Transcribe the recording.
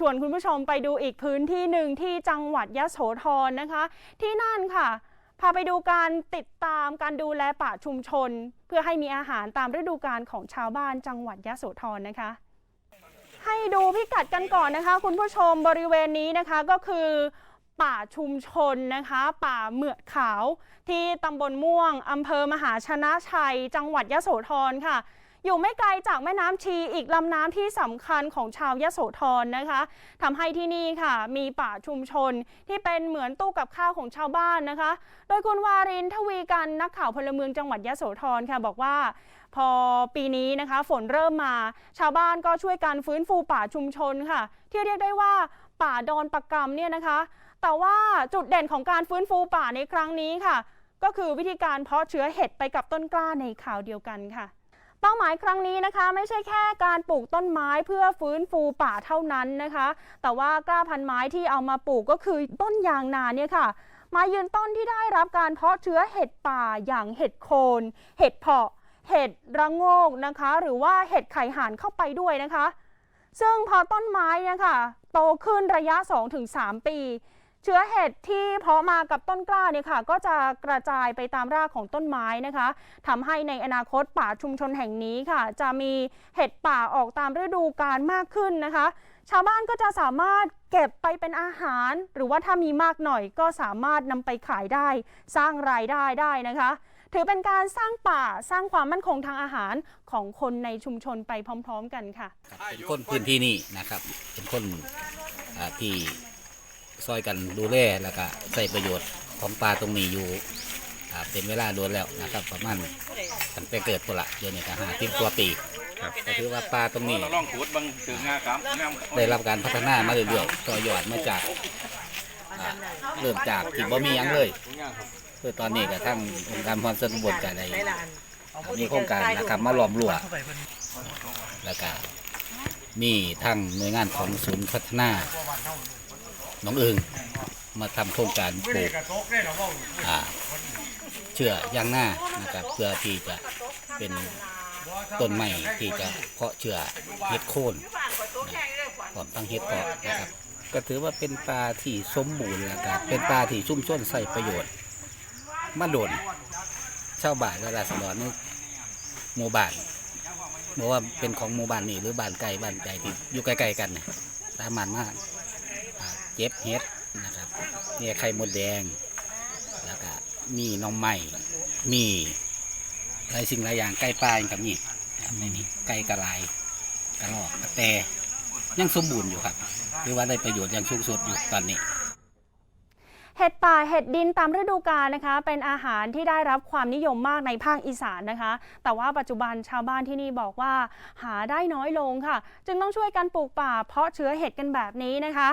ชวนคุณผู้ชมไปดูอีกพื้นที่หนึ่งที่จังหวัดยะโสธรนะคะ ที่นั่นค่ะ พาไปดูการติดตามการดูแลป่าชุมชน เพื่อให้มีอาหารตามฤดูกาลของชาวบ้านจังหวัดยะโสธรนะคะ ให้ดูพิกัดกันก่อนนะคะ คุณผู้ชมบริเวณนี้นะคะก็คือป่าชุมชนนะคะ ป่าเหมือดขาว ที่ตำบลม่วงอำเภอมหาชนะชัย จังหวัดยะโสธรค่ะ อยู่ไม่ไกลจากแม่น้ำชีอีกลำน้ำที่สำคัญของชาวยะโสธรนะคะทำให้ที่นี่ค่ะ มีป่าชุมชนที่เป็นเหมือนตู้กับข้าวของชาวบ้านนะคะ โดยคุณวารินทวีกันนักข่าวพลเมืองจังหวัดยะโสธรค่ะบอกว่าพอปีนี้นะคะฝนเริ่มมา ชาวบ้านก็ช่วยกันฟื้นฟูป่าชุมชนค่ะ ที่เรียกได้ว่าป่าดอนปะกำเนี่ยนะคะ แต่ว่าจุดเด่นของการฟื้นฟูป่าในครั้งนี้ค่ะ ก็คือวิธีการเพาะเชื้อเห็ดไปกับต้นกล้าในข่าวเดียวกันค่ะ เป้าหมายครั้งนี้นะคะ ไม่ใช่แค่การปลูกต้นไม้เพื่อฟื้นฟูป่าเท่านั้นนะคะ แต่ว่ากล้าพันไม้ที่เอามาปลูกก็คือต้นยางนาเนี่ยค่ะมายืนต้นที่ได้รับการเพาะเชื้อเห็ดป่าอย่างเห็ดโคน เห็ดเพาะ เห็ดระโงกนะคะ หรือว่าเห็ดไข่ห่านเข้าไปด้วยนะคะ ซึ่งพอต้นไม้เนี่ยค่ะโตขึ้นระยะ 2-3 ปี เชื้อเห็ดที่เพาะมากับต้นกล้าเนี่ยค่ะ ก็จะกระจายไปตามรากของต้นไม้นะคะทำให้ในอนาคตป่าชุมชนแห่งนี้ค่ะ จะมีเห็ดป่าออกตามฤดูกาลมากขึ้นนะคะ ชาวบ้านก็จะสามารถเก็บไปเป็นอาหาร หรือว่าถ้ามีมากหน่อยก็สามารถนำไปขายได้ สร้างรายได้ได้นะคะ ถือเป็นการสร้างป่าสร้างความมั่นคงทางอาหารของคนในชุมชนไปพร้อม ๆ กันค่ะเป็นคนพื้นที่นี่นะครับเป็นคนที่ ซอยกันดูแลแล้วก็ใส่ประโยชน์ของปลาตรงนี้อยู่อ่าเป็นเวลาโดนแล้วนะครับ ประมาณตั้งแต่เกิดตัวละเดือนนี้ก็ห้าสิบกว่าปีก็ถือว่าปลาตรงนี้เราลองขูดเบังถึงงาครับงามได้รับการพัฒนามาเรื่อยๆต่อยอดมาจากอ่าเริ่มจากที่บ่มีหยังเลยเพื่อตอนนี้ก็ทั้งองค์การพรส่วนตำบลกันได้มีโครงการนะครับมาล้อมรั้วแล้วก็มีทั้งหน่วยงานของศูนย์พัฒนาห น้องเอิงมาทำโครงการปลูกเชื่อย่างหน้านะครับเพื่อที่จะเป็นต้นไม้ที่จะเพาะเชื่อเห็ดโคนนะพร้อมตั้งเห็ดเพาะนะครับ ก็ถือว่าเป็นปลาที่สมบูรณ์แล้วก็เป็นปลาที่ชุ่มช่นใส่ประโยชน์มาโดนชาวบ้านและราษฎรในหมู่บ้านบอกว่าเป็นของหมู่บ้านนี่หรือบ้านไกลบ้านใหญ่ที่อยู่ใกลๆกันนี่ยสามารถมาอ่า เก็บเห็ดนะครับเนี่ยไข่มดแดง แล้วก็มีน้องไม้มีหลายสิ่งหลายอย่างใกล้ปลาย่างกับนี่ในนี้ไก่กระไรกระรอกกระแตยังสมบูรณ์อยู่ครับหรือว่าได้ประโยชน์อย่างสูงสุดอยู่ตอนนี้เห็ดป่าเห็ดดินตามฤดูกาลนะคะ เป็นอาหารที่ได้รับความนิยมมากในภาคอีสานนะคะ แต่ว่าปัจจุบันชาวบ้านที่นี่บอกว่า หาได้น้อยลงค่ะ จึงต้องช่วยกันปลูกป่าเพาะเชื้อเห็ดกันแบบนี้นะคะ